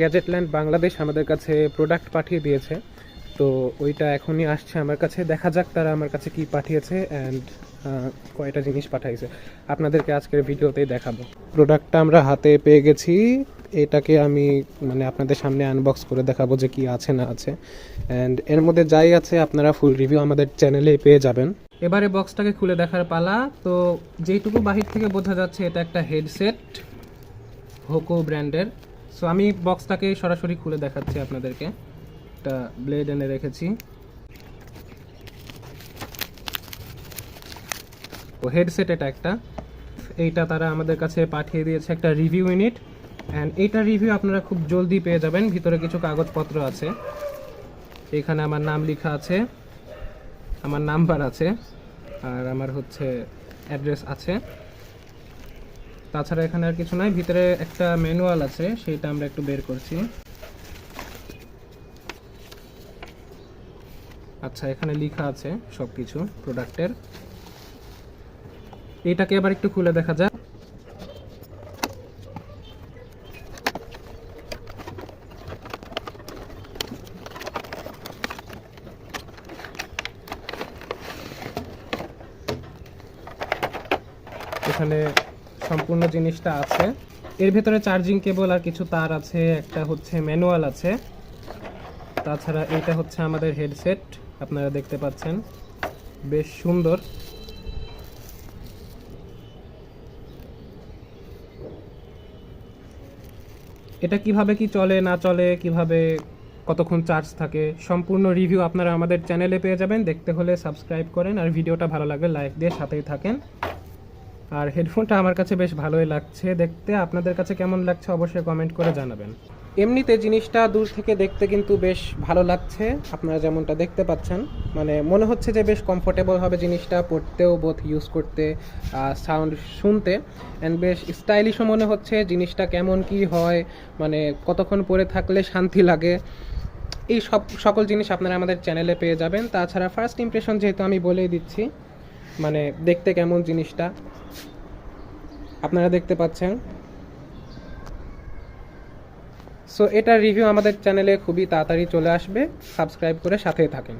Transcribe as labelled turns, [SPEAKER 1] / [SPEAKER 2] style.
[SPEAKER 1] গ্যাজেটল্যান্ড বাংলাদেশ আমাদের কাছে প্রোডাক্ট পাঠিয়ে দিয়েছে। তো ওইটা এখনই আসছে আমার কাছে। দেখা যাক তারা আমার কাছে কি পাঠিয়েছে অ্যান্ড কয়টা জিনিস পাঠাইছে। আপনাদেরকে আজকের ভিডিওতেই দেখাবো। প্রোডাক্টটা আমরা হাতে পেয়ে গেছি। এটাকে আমি মানে আপনাদের সামনে আনবক্স করে দেখাবো যে কি আছে না আছে। অ্যান্ড এর মধ্যে যাই আছে, আপনারা ফুল রিভিউ আমাদের চ্যানেলেই পেয়ে যাবেন। এবারে বক্সটাকে খুলে দেখার পালা। তো যেইটুকু বাহির থেকে বোঝা যাচ্ছে এটা একটা হেডসেট হোকো ব্র্যান্ডের সো আমি বক্সটাকে সরাসরি খুলে দেখাচ্ছি আপনাদেরকে। একটা ব্লেড এনে রেখেছি। ও হেডসেট এটা একটা। এইটা তারা আমাদের কাছে পাঠিয়ে দিয়েছে একটা রিভিউ ইউনিট অ্যান্ড এইটার রিভিউ আপনারা খুব জলদি পেয়ে যাবেন। ভিতরে কিছু কাগজপত্র আছে। এখানে আমার নাম লেখা আছে। আমার নাম্বার আছে। আর আমার হচ্ছে অ্যাড্রেস আছে। তাছাড়া এখানে আর কিছু নাই। ভিতরে একটা ম্যানুয়াল আছে সেটা আমরা একটু বের করছি। আচ্ছা এখানে লেখা আছে সব কিছু প্রোডাক্টের। এটাকে এবার একটু খুলে দেখা যাক। এখানে সম্পূর্ণ জিনিসটা আছে। এর ভেতরে চার্জিং কেবল আর কিছু তার আছে, একটা হচ্ছে ম্যানুয়াল আছে। তাছাড়া এটা হচ্ছে আমাদের হেডসেট আপনারা দেখতে পাচ্ছেন। বেশ সুন্দর। এটা কীভাবে কি চলে, না চলে, কীভাবে কতক্ষণ চার্জ থাকে, সম্পূর্ণ রিভিউ আপনারা আমাদের চ্যানেলে পেয়ে যাবেন। দেখতে হলে সাবস্ক্রাইব করেন আর ভিডিওটা ভালো লাগলে লাইক দিয়ে সাথেই থাকেন। আর হেডফোনটা আমার কাছে বেশ ভালোই লাগছে দেখতে। আপনাদের কাছে কেমন লাগছে অবশ্যই কমেন্ট করে জানাবেন। এমনিতে জিনিসটা দূর থেকে দেখতে কিন্তু বেশ ভালো লাগছে। আপনারা যেমনটা দেখতে পাচ্ছেন মানে মনে হচ্ছে যে বেশ কমফোর্টেবল হবে জিনিসটা পড়তেও বোধ ইউজ করতে সাউন্ড শুনতে। অ্যান্ড বেশ স্টাইলিশও মনে হচ্ছে জিনিসটা কেমন কি হয় মানে কতক্ষণ পরে থাকলে শান্তি লাগে। এই সব, সকল জিনিস আপনারা আমাদের চ্যানেলে পেয়ে যাবেন। তাছাড়া ফার্স্ট ইমপ্রেশন যেহেতু আমি বলেই দিচ্ছি মানে দেখতে কেমন জিনিসটা। আপনারা দেখতে পাচ্ছেন। সো এটার রিভিউ আমাদের চ্যানেলে খুবই তাড়াতাড়ি চলে আসবে। সাবস্ক্রাইব করে সাথেই থাকেন।